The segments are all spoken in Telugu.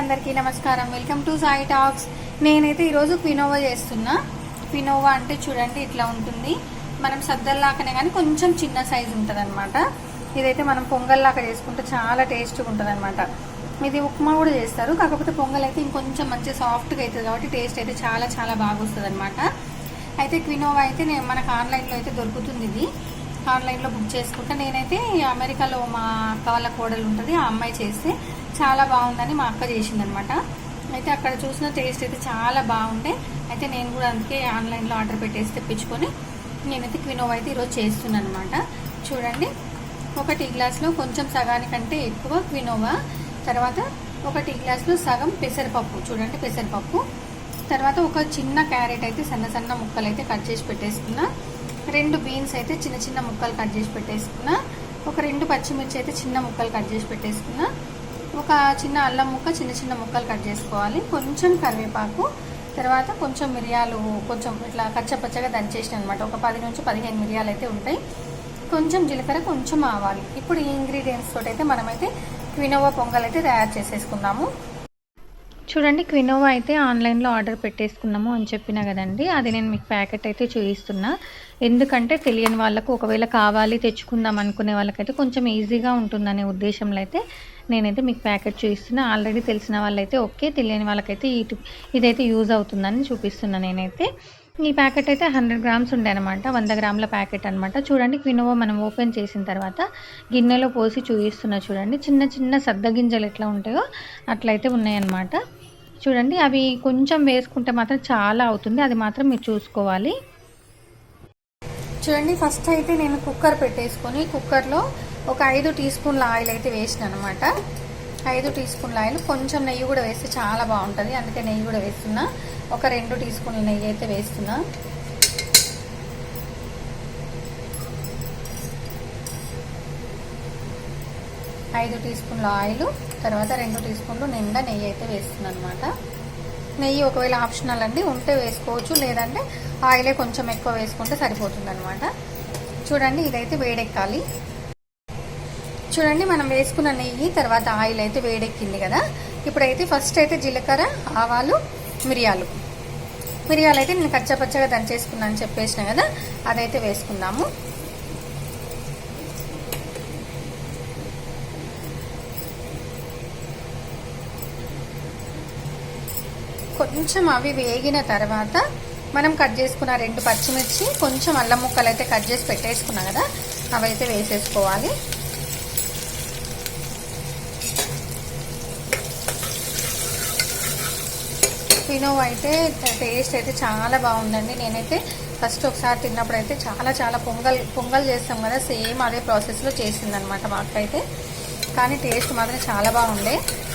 అందరికీ నమస్కారం. వెల్కమ్ టు సాయి టాక్స్ నేనైతే ఈరోజు క్వినోవా చేస్తున్నా. క్వినోవా అంటే చూడండి ఇట్లా ఉంటుంది. మనం సద్దల్లాకనే కానీ కొంచెం చిన్న సైజు ఉంటుంది అనమాట ఇదైతే మనం పొంగల్లాక చేసుకుంటే చాలా టేస్ట్గా ఉంటుంది అనమాట ఇది ఉప్మా కూడా చేస్తారు. కాకపోతే పొంగల్ అయితే ఇంకొంచెం మంచి సాఫ్ట్గా అవుతుంది కాబట్టి టేస్ట్ అయితే చాలా చాలా బాగా వస్తుంది అనమాట అయితే క్వినోవా అయితే నేను మనకు ఆన్లైన్లో అయితే దొరుకుతుంది ఇది. ఆన్లైన్లో బుక్ చేసుకుంటా నేనైతే అమెరికాలో మా అక్క వాళ్ళ కోడలు ఉంటుంది ఆ అమ్మాయి చేస్తే చాలా బాగుందని మా అక్క చేసిందనమాట. అయితే అక్కడ చూసిన టేస్ట్ అయితే చాలా బాగుండే. అయితే నేను కూడా అందుకే ఆన్లైన్లో ఆర్డర్ పెట్టేసి తెప్పించుకొని నేనైతే క్వినోవా అయితే ఈరోజు చేస్తున్నాను అనమాట చూడండి ఒక టీ గ్లాస్లో కొంచెం సగానికంటే ఎక్కువ క్వినోవా తర్వాత ఒక టీ గ్లాస్లో సగం పెసరపప్పు చూడండి పెసరపప్పు. తర్వాత ఒక చిన్న క్యారెట్ అయితే సన్న సన్న ముక్కలు అయితే కట్ చేసి పెట్టేసుకున్నా. రెండు బీన్స్ అయితే చిన్న చిన్న ముక్కలు కట్ చేసి పెట్టేసుకున్నా. ఒక రెండు పచ్చిమిర్చి అయితే చిన్న ముక్కలు కట్ చేసి పెట్టేసుకున్నా. ఒక చిన్న అల్లం ముక్క చిన్న చిన్న ముక్కలు కట్ చేసుకోవాలి. కొంచెం కరివేపాకు తర్వాత కొంచెం మిరియాలు కొంచెం ఇట్లా కచ్చపచ్చగా దంచేసిన అనమాట ఒక పది నుంచి పదిహేను మిరియాలు అయితే ఉంటాయి. కొంచెం జీలకర్ర కొంచెం ఆవాలి. ఇప్పుడు ఈ ఇంగ్రీడియంట్స్ తోటి అయితే మనమైతే క్వినోవా పొంగల్ అయితే తయారు చేసేసుకుందాము. చూడండి క్వినోవా అయితే ఆన్లైన్లో ఆర్డర్ పెట్టేసుకున్నాము అని చెప్పిన కదండి. అది నేను మీకు ప్యాకెట్ అయితే చూపిస్తున్నా. ఎందుకంటే తెలియని వాళ్ళకు ఒకవేళ కావాలి తెచ్చుకుందాం అనుకునే వాళ్ళకైతే కొంచెం ఈజీగా ఉంటుందనే ఉద్దేశంలో అయితే నేనైతే మీకు ప్యాకెట్ చూపిస్తున్నా. ఆల్రెడీ తెలిసిన వాళ్ళైతే ఓకే తెలియని వాళ్ళకైతే ఈ ఇదైతే యూజ్ అవుతుందని చూపిస్తున్నా నేనైతే. ఈ ప్యాకెట్ అయితే హండ్రెడ్ గ్రామ్స్ ఉండే అనమాట వంద గ్రాముల ప్యాకెట్ అనమాట చూడండి క్వినోవా మనం ఓపెన్ చేసిన తర్వాత గిన్నెలో పోసి చూపిస్తున్నా చూడండి. చిన్న చిన్న సద్ద గింజలు ఎట్లా ఉంటాయో అట్లయితే ఉన్నాయన్నమాట చూడండి అవి కొంచెం వేసుకుంటే మాత్రం చాలా అవుతుంది. అది మాత్రం మీరు చూసుకోవాలి. చూడండి ఫస్ట్ అయితే నేను కుక్కర్ పెట్టేసుకొని కుక్కర్లో ఒక ఐదు టీ స్పూన్ల ఆయిల్ అయితే వేసిన అనమాట ఐదు టీ స్పూన్ల ఆయిల్ కొంచెం నెయ్యి కూడా వేస్తే చాలా బాగుంటుంది. అందుకే నెయ్యి కూడా వేస్తున్నా. ఒక రెండు టీ స్పూన్ల నెయ్యి అయితే వేస్తున్నా. ఐదు టీ స్పూన్ల ఆయిల్ తర్వాత రెండు టీ స్పూన్లు నిండా నెయ్యి అయితే వేస్తున్నాను అనమాట నెయ్యి ఒకవేళ ఆప్షనల్ అండి ఉంటే వేసుకోవచ్చు లేదంటే ఆయిలే కొంచెం ఎక్కువ వేసుకుంటే సరిపోతుంది అనమాట చూడండి ఇదైతే వేడెక్కాలి. చూడండి మనం వేసుకున్న నెయ్యి తర్వాత ఆయిల్ అయితే వేడెక్కింది కదా. ఇప్పుడైతే ఫస్ట్ అయితే జీలకర్ర ఆవాలు మిరియాలు. మిరియాలు అయితే నేను కచ్చపచ్చగా దంచేసుకున్నాను చెప్పేసిన కదా అదైతే వేసుకుందాము. కొంచెం అవి వేగిన తర్వాత మనం కట్ చేసుకున్న రెండు పచ్చిమిర్చి కొంచెం అల్లం ముక్కలు అయితే కట్ చేసి పెట్టేసుకున్నాం కదా అవైతే వేసేసుకోవాలి. పినో అయితే టేస్ట్ అయితే చాలా బాగుందండి. నేనైతే ఫస్ట్ ఒకసారి తిన్నప్పుడు అయితే చాలా చాలా పొంగల్ పొంగల్ చేస్తాం కదా సేమ్ అదే ప్రాసెస్లో చేసిందనమాట మాకైతే. అయితే కానీ టేస్ట్ మాత్రం చాలా బాగుండే.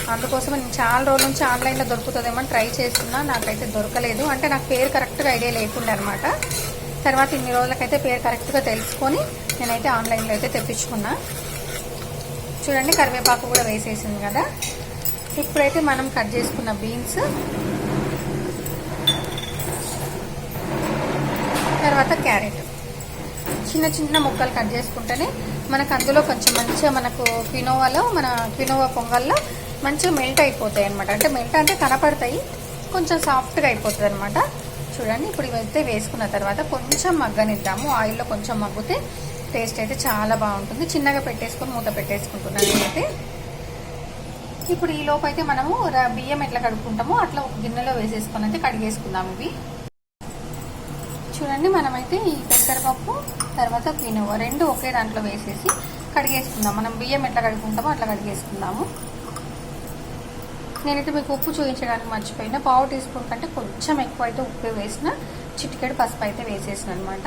అందుకోసం నేను చాలా రోజుల నుంచి ఆన్లైన్లో దొరుకుతుందేమో ట్రై చేస్తున్నా. నాకైతే దొరకలేదు. అంటే నాకు పేరు కరెక్ట్గా ఐడియా లేకుండే అనమాట తర్వాత ఇన్ని రోజులకైతే పేరు కరెక్ట్గా తెలుసుకొని నేనైతే ఆన్లైన్లో అయితే తెప్పించుకున్నా. చూడండి కరివేపాకు కూడా వేసేసింది కదా. ఇప్పుడైతే మనం కట్ చేసుకున్న బీన్స్. తర్వాత క్యారెట్. చిన్న చిన్న ముక్కలు కట్ చేసుకుంటేనే మనకు అందులో కొంచెం మంచిగా మనకు కినోవాలో మన కినోవా పొంగల్లో మంచిగా మెల్ట్ అయిపోతాయి అనమాట అంటే మెల్ట్ అంటే కనపడతాయి కొంచెం సాఫ్ట్గా అయిపోతుంది అనమాట చూడండి ఇప్పుడు ఇవైతే వేసుకున్న తర్వాత కొంచెం మగ్గనిద్దాము. ఆయిల్లో కొంచెం మగ్గితే టేస్ట్ అయితే చాలా బాగుంటుంది. చిన్నగా పెట్టేసుకొని మూత పెట్టేసుకుంటున్నాను నేనైతే. ఇప్పుడు ఈ లోపు అయితే మనము బియ్యం ఎట్లా కడుక్కుంటామో అట్లా ఒక గిన్నెలో వేసేసుకొని అయితే కడిగేసుకుందాం ఇవి. చూడండి మనమైతే ఈ పెసరపప్పు తర్వాత క్వినోవా రెండు ఒకే దాంట్లో వేసేసి కడిగేసుకుందాం. మనం బియ్యం ఎట్లా కడుక్కుంటామో అట్లా కడిగేసుకుందాము. నేనైతే మీకు ఉప్పు చూపించడానికి మర్చిపోయిన పావు టీ స్పూన్ కంటే కొంచెం ఎక్కువ అయితే ఉప్పు వేసిన చిటికెడు పసుపు అయితే వేసేసిన అనమాట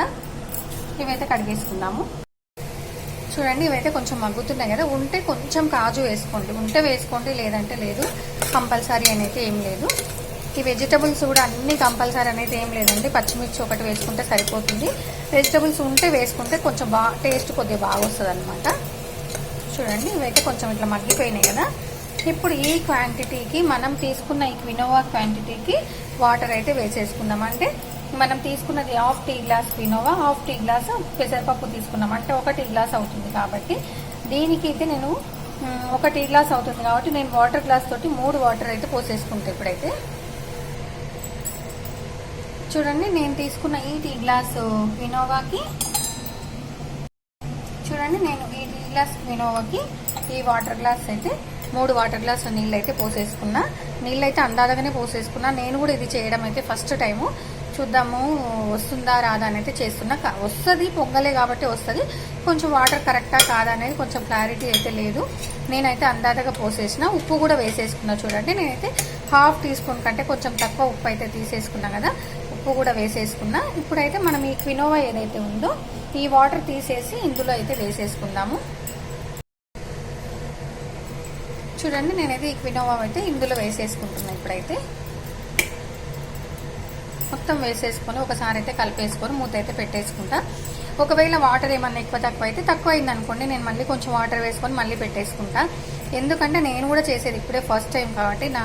ఇవైతే కడిగేసుకుందాము. చూడండి ఇవైతే కొంచెం మగ్గుతున్నాయి కదా ఉంటే కొంచెం కాజు వేసుకోండి. ఉంటే వేసుకోండి లేదంటే లేదు. కంపల్సరీ అనేది ఏం లేదు. ఈ వెజిటబుల్స్ కూడా అన్ని కంపల్సరీ అనేది ఏం లేదండి. పచ్చిమిర్చి ఒకటి వేసుకుంటే సరిపోతుంది. వెజిటబుల్స్ ఉంటే వేసుకుంటే కొంచెం బాగా టేస్ట్ కొద్దిగా బాగా వస్తుంది అనమాట చూడండి ఇవైతే కొంచెం ఇట్లా మగ్గిపోయినాయి కదా. ఇప్పుడు ఈ క్వాంటిటీకి మనం తీసుకున్న ఈ క్వినోవా క్వాంటిటీకి వాటర్ అయితే వేసేసుకుందాం అంటే మనం తీసుకున్నది half tea glass quinoa half tea glass పెసరపప్పు తీసుకున్నాం. అంటే ఒక టీ గ్లాస్ అవుతుంది కాబట్టి. దీనికి అయితే నేను ఒక టీ గ్లాస్ అవుతుంది కాబట్టి నేను వాటర్ గ్లాస్ తోటి మూడు వాటర్ అయితే పోసేసుకుంటా ఇప్పుడైతే. చూడండి నేను తీసుకున్న ఈ టీ గ్లాస్ వినోవాకి. చూడండి నేను ఈ టీ గ్లాస్ వినోవాకి ఈ వాటర్ గ్లాస్ అయితే మూడు వాటర్ గ్లాస్ నీళ్ళు అయితే పోసేసుకున్నా. నీళ్ళు అయితే అందాదగానే పోసేసుకున్నా. నేను కూడా ఇది చేయడం అయితే ఫస్ట్ టైము. చూద్దాము వస్తుందా రాదా అని అయితే చేస్తున్నా. కా- వస్తుంది పొంగలే కాబట్టి వస్తుంది. కొంచెం వాటర్ కరెక్టా కాదా అనేది కొంచెం క్లారిటీ అయితే లేదు. నేనైతే అందాదగా పోసేసిన. ఉప్పు కూడా వేసేసుకున్నా చూడండి. నేనైతే హాఫ్ టీ స్పూన్ కంటే కొంచెం తక్కువ ఉప్పు అయితే తీసేసుకున్నా కదా. ఉప్పు కూడా వేసేసుకున్నా. ఇప్పుడైతే మనం ఈ క్వినోవా ఏదైతే ఉందో ఈ వాటర్ తీసేసి ఇందులో అయితే వేసేసుకుందాము. చూడండి నేనైతే ఈ క్వినోవా అయితే ఇందులో వేసేసుకుంటున్నా ఇప్పుడైతే. మొత్తం వేసేసుకొని ఒకసారి అయితే కలిపేసుకొని మూత అయితే పెట్టేసుకుంటా. ఒకవేళ వాటర్ ఏమన్నా ఎక్కువ తక్కువ అయితే తక్కువ అయింది అనుకోండి నేను మళ్ళీ కొంచెం వాటర్ వేసుకొని మళ్ళీ పెట్టేసుకుంటా. ఎందుకంటే నేను కూడా చేసేది ఇప్పుడే ఫస్ట్ టైం కాబట్టి నా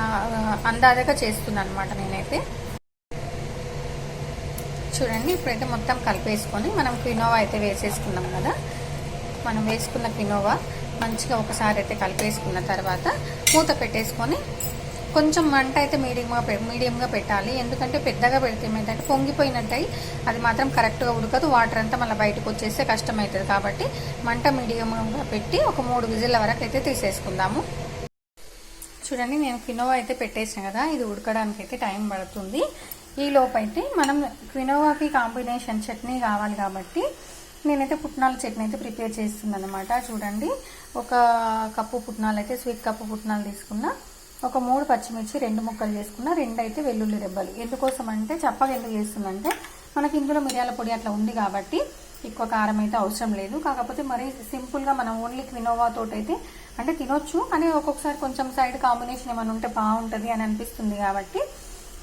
అందాజగా చేస్తున్నాను అనమాట నేనైతే. చూడండి ఇప్పుడైతే మొత్తం కలిపేసుకొని మనం క్వినోవా అయితే వేసేసుకున్నాం కదా. మనం వేసుకున్న క్వినోవా మంచిగా ఒకసారి అయితే కలిపేసుకున్న తర్వాత మూత పెట్టేసుకొని కొంచెం మంట అయితే మీడియంగా మీడియంగా పెట్టాలి. ఎందుకంటే పెద్దగా పెడితే ఏమైందంటే పొంగిపోయినట్టయి అది మాత్రం కరెక్ట్గా ఉడకదు. వాటర్ అంతా మళ్ళీ బయటకు వచ్చేస్తే కష్టమవుతుంది కాబట్టి మంట మీడియంగా పెట్టి ఒక మూడు విజిల్ల వరకు అయితే తీసేసుకుందాము. చూడండి నేను కినోవా అయితే పెట్టేసాను కదా ఇది ఉడకడానికి అయితే టైం పడుతుంది. ఈ లోపైతే మనం క్వినోవాకి కాంబినేషన్ చట్నీ కావాలి కాబట్టి నేనైతే పుట్నాల చట్నీ అయితే ప్రిపేర్ చేస్తున్నాను అనమాట చూడండి ఒక కప్పు పుట్నాలు అయితే స్వీట్ కప్పు పుట్నాలు తీసుకున్నా ఒక మూడు పచ్చిమిర్చి రెండు ముక్కలు చేసుకున్నా రెండు అయితే వెల్లుల్లి రెబ్బలు. ఎందుకోసం అంటే చప్పగా ఎందుకు చేస్తుందంటే మనకి ఇందులో మిరియాల పొడి అట్లా ఉంది కాబట్టి ఎక్కువ కారం అయితే అవసరం లేదు. కాకపోతే మరి సింపుల్గా మనం ఓన్లీ క్వినోవా తోటి అయితే అంటే తినొచ్చు. కానీ ఒక్కొక్కసారి కొంచెం సైడ్ కాంబినేషన్ ఏమైనా ఉంటే బాగుంటుంది అని అనిపిస్తుంది కాబట్టి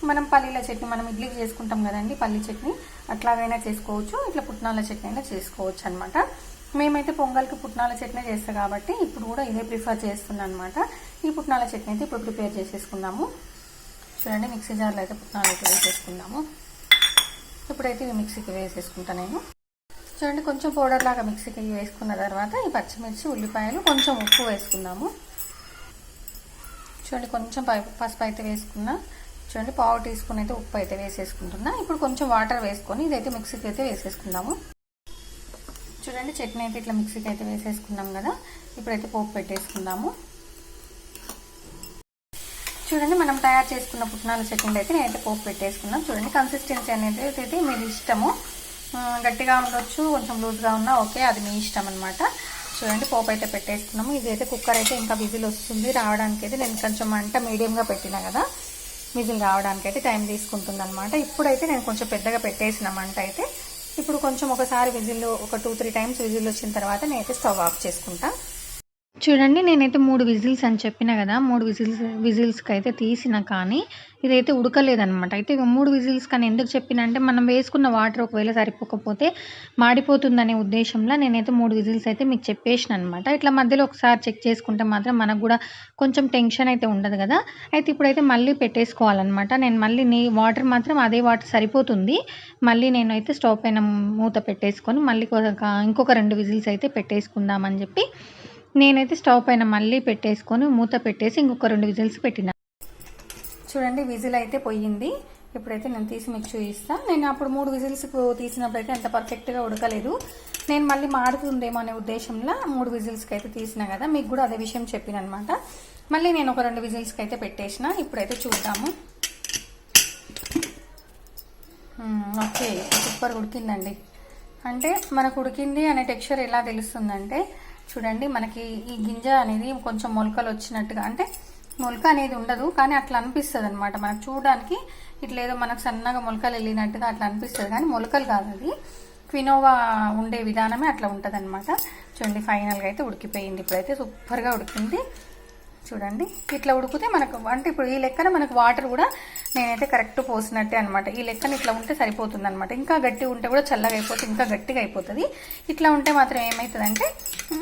మనం పల్లీల చట్నీ మనం ఇడ్లీకి చేసుకుంటాం కదండి పల్లీ చట్నీ. అట్లాగైనా చేసుకోవచ్చు. ఇట్లా పుట్నాల చట్నీ అయినా చేసుకోవచ్చు అనమాట మేమైతే పొంగల్కి పుట్నాల చట్నీ చేస్తాం కాబట్టి ఇప్పుడు కూడా ఇదే ప్రిఫర్ చేస్తున్నాను అనమాట ఈ పుట్నాల చట్నీ అయితే ఇప్పుడు ప్రిపేర్ చేసేసుకుందాము. చూడండి మిక్సీ జార్లో అయితే పుట్నాలు అయితే వేసేసుకుందాము. ఇప్పుడైతే ఇవి మిక్సీకి వేసేసుకుంటా నేను. చూడండి కొంచెం పౌడర్ లాగా మిక్సీకి వేసుకున్న తర్వాత ఈ పచ్చిమిర్చి ఉల్లిపాయలు కొంచెం ఉప్పు వేసుకుందాము. చూడండి కొంచెం పై- పసుపు అయితే వేసుకున్నా. చూడండి పావు టీ స్పూన్ అయితే ఉప్పు అయితే వేసేసుకుంటున్నా. ఇప్పుడు కొంచెం వాటర్ వేసుకొని ఇదైతే మిక్సీకి అయితే వేసేసుకుందాము. చూడండి చట్నీ అయితే ఇట్లా మిక్సీకి అయితే వేసేసుకున్నాం కదా. ఇప్పుడైతే పోపు పెట్టేసుకుందాము. చూడండి మనం తయారు చేసుకున్న పుట్నాల చట్నీలు అయితే నేనైతే పోపు పెట్టేసుకున్నాం చూడండి కన్సిస్టెన్సీ అనేది అయితే మీరు ఇష్టము. గట్టిగా ఉండొచ్చు కొంచెం లూజ్గా ఉన్నా ఓకే అది మీ ఇష్టం అనమాట చూడండి పోపు అయితే పెట్టేసుకున్నాము. ఇదైతే కుక్కర్ అయితే ఇంకా విజిల్ వస్తుంది. రావడానికి అయితే నేను కొంచెం మంట మీడియంగా పెట్టినా కదా. విజిల్ రావడానికి అయితే టైం తీసుకుంటుంది అనమాట ఇప్పుడైతే నేను కొంచెం పెద్దగా పెట్టేసిన మంట అయితే ఇప్పుడు కొంచెం ఒకసారి విజిల్ ఒక టూ త్రీ టైమ్స్ విజిల్ వచ్చిన తర్వాత నేనైతే స్టవ్ ఆఫ్ చేసుకుంటాను చూడండి నేనైతే మూడు విజిల్స్ అని చెప్పిన కదా మూడు విజిల్స్ విజిల్స్కి అయితే తీసిన కానీ ఇదైతే ఉడకలేదనమాట అయితే మూడు విజిల్స్ కానీ ఎందుకు చెప్పిన అంటే మనం వేసుకున్న వాటర్ ఒకవేళ సరిపోకపోతే మాడిపోతుందనే ఉద్దేశంలో నేనైతే మూడు విజిల్స్ అయితే మీకు చెప్పేసిన అనమాట ఇట్లా మధ్యలో ఒకసారి చెక్ చేసుకుంటే మాత్రం మనకు కూడా కొంచెం టెన్షన్ అయితే ఉండదు కదా. అయితే ఇప్పుడైతే మళ్ళీ పెట్టేసుకోవాలన్నమాట. నేను మళ్ళీ నీ వాటర్ మాత్రం అదే వాటర్ సరిపోతుంది. మళ్ళీ నేను అయితే స్టవ్ పైన మూత పెట్టేసుకొని మళ్ళీ ఇంకొక రెండు విజిల్స్ అయితే పెట్టేసుకుందామని చెప్పి నేనైతే స్టవ్ పైన మళ్ళీ పెట్టేసుకొని మూత పెట్టేసి ఇంకొక రెండు విజిల్స్ పెట్టిన. చూడండి విజిల్ అయితే పోయింది. ఇప్పుడైతే నేను తీసి మీకు చూపిస్తాను నేను అప్పుడు మూడు విజిల్స్ తీసినప్పుడు అయితే అంత పర్ఫెక్ట్గా ఉడకలేదు. నేను మళ్ళీ మాడుతుందేమో అనే ఉద్దేశంలో మూడు విజిల్స్కి అయితే తీసిన కదా మీకు కూడా అదే విషయం చెప్పిన అనమాట మళ్ళీ నేను ఒక రెండు విజిల్స్కి అయితే పెట్టేసిన. ఇప్పుడైతే చూద్దాము. ఓకే సూపర్ ఉడికిందండి. అంటే మనకు ఉడికింది అనే టెక్స్చర్ ఎలా తెలుస్తుందంటే చూడండి మనకి ఈ గింజ అనేది కొంచెం మొలకలు వచ్చినట్టుగా అంటే మొలక అనేది ఉండదు కానీ అట్లా అనిపిస్తుంది అనమాట మనకు చూడడానికి ఇట్లా ఏదో మనకు సన్నగా మొలకలు వెళ్ళినట్టుగా అట్లా అనిపిస్తుంది కానీ మొలకలు కాదు అది. క్వినోవా ఉండే విధానమే అట్లా ఉంటుంది అనమాట చూడండి ఫైనల్గా అయితే ఉడికిపోయింది. ఇప్పుడైతే సూపర్గా ఉడికింది. చూడండి. ఇట్లా ఉడికితే మనకు అంటే ఇప్పుడు ఈ లెక్కన మనకు వాటర్ కూడా నేనైతే కరెక్ట్ పోసినట్టే అనమాట ఈ లెక్కన ఇట్లా ఉంటే సరిపోతుంది అనమాట ఇంకా గట్టి ఉంటే కూడా చల్లగా అయిపోతుంది ఇంకా గట్టిగా అయిపోతుంది. ఇట్లా ఉంటే మాత్రం ఏమవుతుందంటే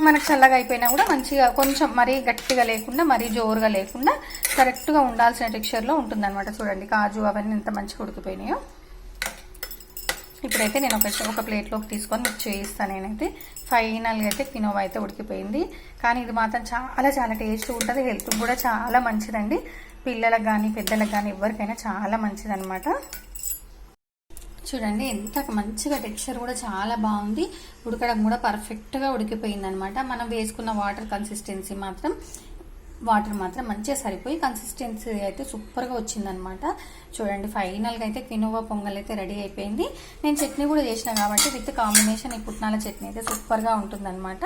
మనకు చల్లగా అయిపోయినా కూడా మంచిగా కొంచెం మరీ గట్టిగా లేకుండా మరీ జోరుగా లేకుండా కరెక్ట్గా ఉండాల్సిన టెక్స్చర్లో ఉంటుందన్నమాట చూడండి. కాజు అవన్నీ ఎంత మంచిగా ఉడికిపోయినాయో. ఇప్పుడైతే నేను ఒక ఒక ప్లేట్లోకి తీసుకొని మీకు చేయిస్తాను. నేనైతే ఫైనల్గా అయితే కినోవా అయితే ఉడికిపోయింది. కానీ ఇది మాత్రం చాలా చాలా టేస్ట్ ఉంటుంది. హెల్త్ కూడా చాలా మంచిదండి. పిల్లలకు కానీ పెద్దలకు కానీ ఎవరికైనా చాలా మంచిదన్నమాట. చూడండి ఎంత మంచిగా టెక్స్చర్ కూడా చాలా బాగుంది. ఉడకడం కూడా పర్ఫెక్ట్గా ఉడికిపోయింది అనమాట మనం వేసుకున్న వాటర్ కన్సిస్టెన్సీ మాత్రం వాటర్ మాత్రం మంచిగా సరిపోయి కన్సిస్టెన్సీ అయితే సూపర్గా వచ్చిందనమాట చూడండి ఫైనల్గా అయితే కినోవా పొంగల్ అయితే రెడీ అయిపోయింది. నేను చట్నీ కూడా చేసిన కాబట్టి విత్ కాంబినేషన్ ఈ పుట్నాల చట్నీ అయితే సూపర్గా ఉంటుందన్నమాట.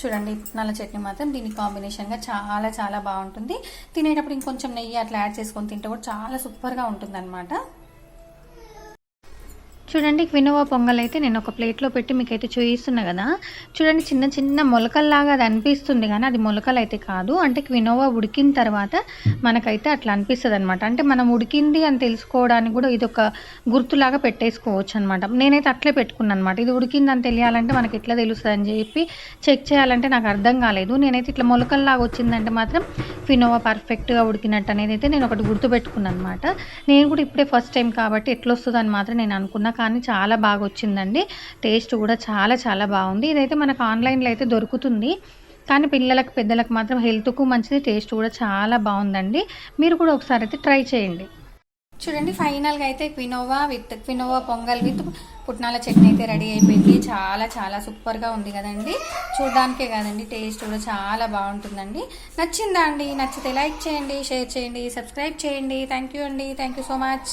చూడండి ఈ పుట్నాల చట్నీ మాత్రం దీని కాంబినేషన్గా చాలా చాలా బాగుంటుంది. తినేటప్పుడు ఇంకొంచెం నెయ్యి అట్లా యాడ్ చేసుకొని తింటే కూడా చాలా సూపర్గా ఉంటుందన్నమాట. చూడండి క్వినోవా పొంగల్ అయితే నేను ఒక ప్లేట్లో పెట్టి మీకు అయితే చూపిస్తున్నా కదా. చూడండి చిన్న చిన్న మొలకల్లాగా అది అనిపిస్తుంది కానీ అది మొలకలు అయితే కాదు. అంటే క్వినోవా ఉడికిన తర్వాత మనకైతే అట్లా అనిపిస్తుంది అనమాట అంటే మనం ఉడికింది అని తెలుసుకోవడానికి కూడా ఇది ఒక గుర్తులాగా పెట్టేసుకోవచ్చు అనమాట నేనైతే అట్లే పెట్టుకున్నాను అనమాట ఇది ఉడికింది అని తెలియాలంటే మనకి ఎట్లా తెలుస్తుంది అని చెప్పి చెక్ చేయాలంటే నాకు అర్థం కాలేదు. నేనైతే ఇట్లా మొలకల్లాగా వచ్చిందంటే మాత్రం వినోవా పర్ఫెక్ట్గా ఉడికినట్టు అనేది అయితే నేను ఒకటి గుర్తుపెట్టుకున్నాను అనమాట నేను కూడా ఇప్పుడే ఫస్ట్ టైం కాబట్టి ఎట్లా వస్తుందని మాత్రం నేను అనుకున్నా. కానీ చాలా బాగా వచ్చిందండి టేస్ట్ కూడా చాలా చాలా బాగుంది. ఇదైతే మనకు ఆన్లైన్లో అయితే దొరుకుతుంది. కానీ పిల్లలకు పెద్దలకు మాత్రం హెల్త్కు మంచిది టేస్ట్ కూడా చాలా బాగుందండి. మీరు కూడా ఒకసారి అయితే ట్రై చేయండి. చూడండి ఫైనల్గా అయితే quinoa with quinoa pongal with పుట్నాల చట్నీ అయితే రెడీ అయిపోయింది. చాలా చాలా సూపర్గా ఉంది కదండి. చూడడానికే కదండి టేస్ట్ కూడా చాలా బాగుంటుందండి. నచ్చిందా అండి? నచ్చితే లైక్ చేయండి షేర్ చేయండి సబ్స్క్రైబ్ చేయండి. థ్యాంక్ యూ అండి. Thank you so much.